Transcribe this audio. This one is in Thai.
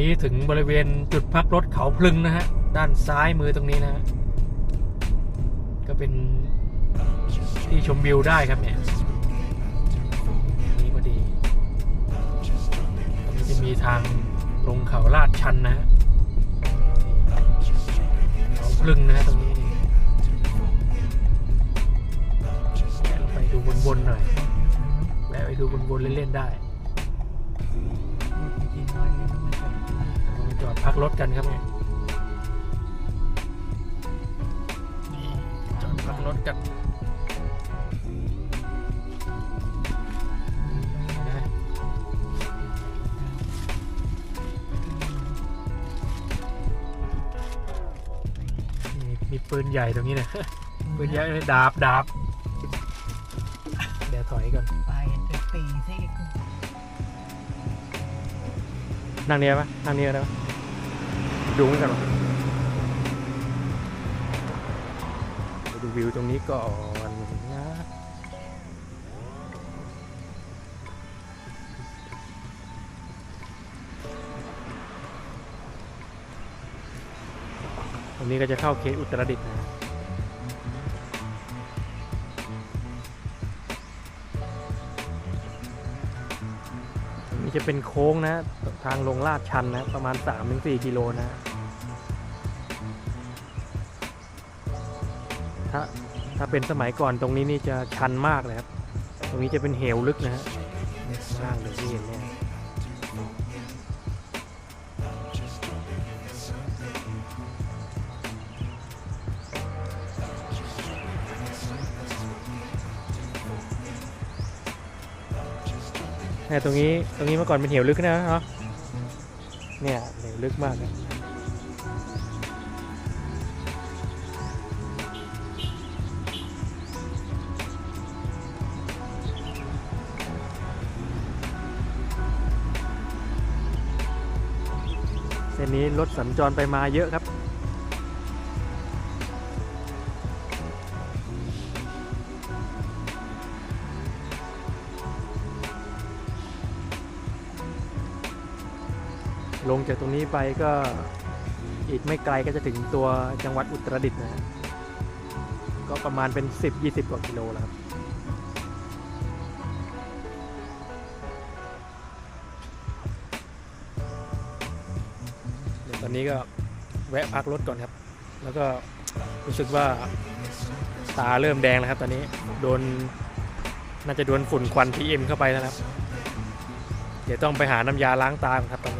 นี้ถึงบริเวณจุดพักรถเขาพลึงนะฮะ ด้านซ้ายมือตรงนี้นะฮะ ก็เป็นที่ชมวิวได้ครับเนี่ยนี่พอดีตรงนี้จะมีทางลงเขาลาดชันนะฮะเขาพลึงนะฮะตรงนี้แวะลงไปดูบนๆหน่อยแวะไปดูบนๆเล่นๆได้ พักรถกันครับเนี่ยนี่จอดพักรถกันนะนี่มีปืนใหญ่ตรงนี้นะปืนใหญ่ดาบดาบเดี๋ยวถอยก่อนไปจะตีซินั่งเนี้ยปะนั่งเนี้ยได้ปะ ดูเหมือนกันปะไปดูวิวตรงนี้ก่อนนะตรงนี้ก็จะเข้าเขตอุตรดิตถ์นะนี้จะเป็นโค้งนะ ทางลงลาดชันนะ ประมาณ 3-4 กิโลนะ ถ้าถ้าเป็นสมัยก่อนตรงนี้นี่จะชันมากเลยครับ ตรงนี้จะเป็นเหวลึกนะฮะเนี่ยข้างเลยที่เห็นเนี่ยเนี่ยตรงนี้ตรงนี้เมื่อก่อนเป็นเหวลึกนะเนาะเนี่ยเหวลึกมากนะ เส้นนี้รถสัญจรไปมาเยอะครับ ลงจากตรงนี้ไปก็อีกไม่ไกลก็จะถึงตัวจังหวัดอุตรดิตถ์นะฮะก็ประมาณเป็น 10-20 กว่ากิโลแล้วครับ ตอนนี้ก็แวะพักรถก่อนครับ แล้วก็รู้สึกว่าตาเริ่มแดงแล้วครับ ตอนนี้โดนน่าจะโดนฝุ่นควัน PM เข้าไปแล้วครับ เดี๋ยวต้องไปหาน้ำยาล้างตาครับตอน